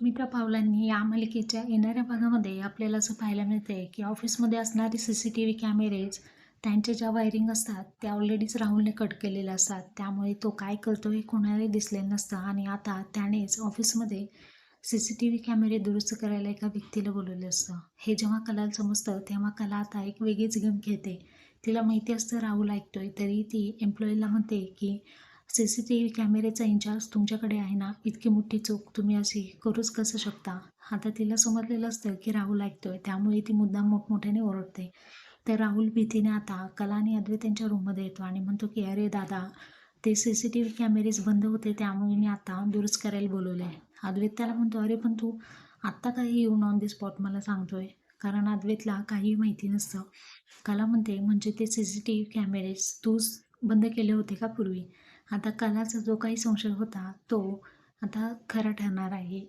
सुमित्रा पावलांनी या मालिकेच्या येणाऱ्या भागामध्ये आपल्याला असं पाहायला मिळते की ऑफिसमध्ये असणारे C C T V cameras त्यांचे ज्या वायरिंग असतात त्या ऑलरेडीच राहुलने कट केलेल्या असतात. त्यामुळे तो काय करतो हे कोणालाही दिसलेलं नसतं आणि आता त्यानेच ऑफिसमध्ये सी सी टी व्ही कॅमेरे दुरुस्त करायला एका व्यक्तीला बोलवलं असतं. हे जेव्हा कलाला समजतं तेव्हा कला आता एक वेगळीच गेम खेळते. तिला माहिती असतं राहुल ऐकतोय तरी ती एम्प्लॉईला म्हणते की सी सी टी व्ही कॅमेऱ्याचा इन्चार्ज तुमच्याकडे आहे ना? इतकी मोठी चूक. तुम्ही अशी करूच कसं शकता? आता तिला समजलेलं असतं की राहुल ऐकतोय. त्यामुळे ती मुद्दाम मोठमोठ्याने ओरडते. तर राहुल भीतीने आता कला आणि अद्वैत त्यांच्या रूममध्ये येतो आणि म्हणतो की अरे दादा ते C C T V cameras बंद होते. त्यामुळे मी आता दुरुस्त करायला बोलवले अद्वैत त्याला म्हणतो अरे पण तू आत्ता काही येऊन ऑन दी स्पॉट मला सांगतोय. कारण अद्वैतला काही माहिती नसतं. कला म्हणते म्हणजे ते C C T V cameras तूच बंद केले होते का पूर्वी? आता कलाचा जो काही संशय होता तो आता खरा ठरणार आहे.